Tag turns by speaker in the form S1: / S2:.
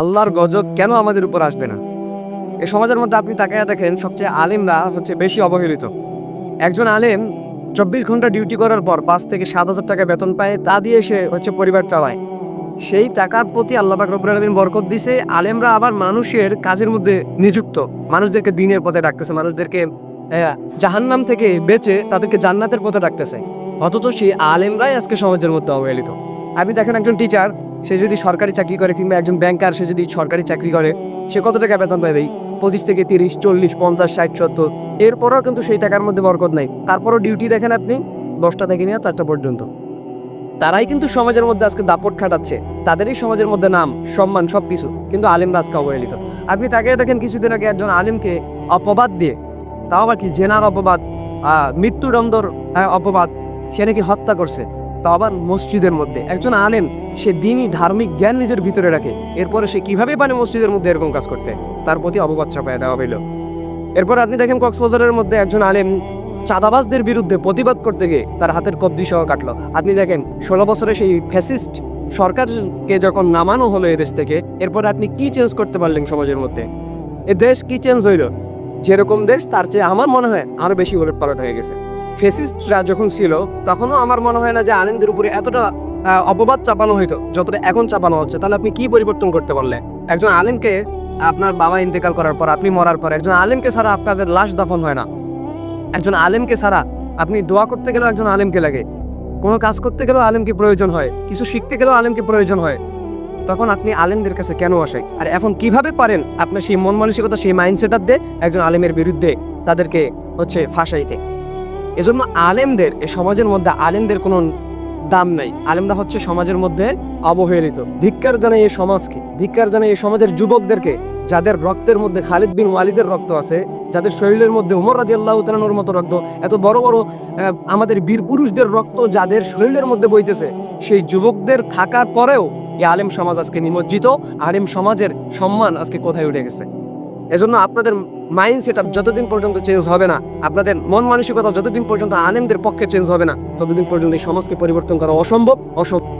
S1: আল্লাহর গজব কেন আমাদের উপর আসবে না? এ সমাজের মধ্যে আপনি তাকায় দেখেন, সবচেয়ে আলেমরা হচ্ছে বেশি অবহেলিত। একজন আলেম চব্বিশ ঘণ্টা ডিউটি করার পর পাঁচ থেকে সাত হাজার টাকা বেতন পায়, তা দিয়ে সে হচ্ছে পরিবার চালায়। সেই টাকার প্রতি আল্লাহ রব্বুল আলমিন বরকত দিছে, আলেমরা আবার মানুষের কাজের মধ্যে নিযুক্ত। মানুষদেরকে দিনের পথে ডাকতেছে, মানুষদেরকে জাহান্নাম থেকে বেঁচে তাদেরকে জান্নাতের পথে ডাকতেছে। অথচ সেই আলেমরাই আজকে সমাজের মধ্যে অবহেলিত। আপনি দেখেন একজন টিচার সে যদি সরকারি চাকরি করে কিংবা একজন ব্যাংকার সে যদি সরকারি চাকরি করে সে কত টাকা বেতন পাবে পঁচিশ থেকে তিরিশ চল্লিশ পঞ্চাশ ষাট সত্তর। এরপরও কিন্তু সেই টাকার মধ্যে বরকত নাই। তারপরও ডিউটি দেখেন আপনি দশটা থেকে নিয়ে চারটা পর্যন্ত। তারাই কিন্তু সমাজের মধ্যে আজকে দাপট খাটাচ্ছে। তাদেরই সমাজের মধ্যে নাম সম্মান সব কিছু কিন্তু আলিমরা আজকে অবহেলিত। আপনি তাকে দেখেন কিছুদিন আগে একজন আলিমকে অপবাদ দিয়ে তাও আবার কি জেনার অপবাদ মৃত্যুদণ্ডর আহ, অপবাদ সে নাকি হত্যা করছে। তাও আবার মসজিদের মধ্যে। একজন আলেম, সে দিনই ধার্মিক জ্ঞান নিজের ভিতরে রাখে। এরপরে সে কীভাবে পারে মসজিদের মধ্যে এরকম কাজ করতে? তার প্রতি অপবাদ চাপায় দেওয়া হইল। এরপর আপনি দেখেন কক্সবাজারের মধ্যে একজন আলেম চাঁদাবাজদের বিরুদ্ধে প্রতিবাদ করতে গিয়ে তার হাতের কবজি সহ কাটলো। আপনি দেখেন, ষোলো বছরে সেই ফ্যাসিস্ট সরকারকে যখন নামানো হলো এ দেশ থেকে, এরপর আপনি কি চেঞ্জ করতে পারলেন সমাজের মধ্যে? এ দেশ কি চেঞ্জ হইল? যেরকম দেশ, তার চেয়ে আমার মনে হয় আরও বেশি ওলট পালট হয়ে গেছে। ফেসিস্টরা যখন ছিল, তখনও আমার মনে হয় না যে আনন্দের উপরে এতটা অপবাদ চাপানো হইতো, যতটা এখন চাপানো হচ্ছে। তাহলে আপনি কি পরিবর্তন করতে পারলেন? একজন আলেমকে আপনার বাবা ইন্তেকাল করার পর, আপনি মরার পর, একজন আলেমকে ছাড়া আপনাদের লাশ দাফন হয় না। একজন আলেমকে ছাড়া আপনি দোয়া করতে গেলেও একজন আলেমকে লাগে। কোনো কাজ করতে গেলেও আলেমকে প্রয়োজন হয়। কিছু শিখতে গেলেও আলেমকে প্রয়োজন হয়। তখন আপনি আলেমদের কাছে কেন আসেন? আর এখন কীভাবে পারেন আপনার সেই মন মানসিকতা, সেই মাইন্ডসেটার দিয়ে একজন আলেমের বিরুদ্ধে তাদেরকে হচ্ছে ফাঁসাইতে? এজন্য আলেমদের এই সমাজের মধ্যে আলেমদের কোনো দাম নাই। আলেমরা হচ্ছে সমাজের মধ্যে অবহেলিত। ধিক্কার জানাই এই সমাজকে ধিক্কার জানাই এই সমাজের যুবকদেরকে, যাদের রক্তের মধ্যে খালিদ বিন ওয়ালিদের রক্ত আছে, যাদের শরীরের মধ্যে উমর রাজি আল্লাহ তালানোর মতো রক্ত, এত বড় বড় আমাদের বীর পুরুষদের রক্ত যাদের শরীরের মধ্যে বইতেছে, সেই যুবকদের থাকার পরেও এই আলেম সমাজ আজকে নিমজ্জিত, আলেম সমাজের সম্মান আজকে কোথায় উঠে গেছে? এজন্য আপনাদের মাইন্ড সেট আপ যতদিন পর্যন্ত চেঞ্জ হবে না, আপনাদের মন মানসিকতা যতদিন পর্যন্ত আলেমদের পক্ষে চেঞ্জ হবে না, ততদিন পর্যন্ত এই সমাজকে পরিবর্তন করা অসম্ভব অসম্ভব।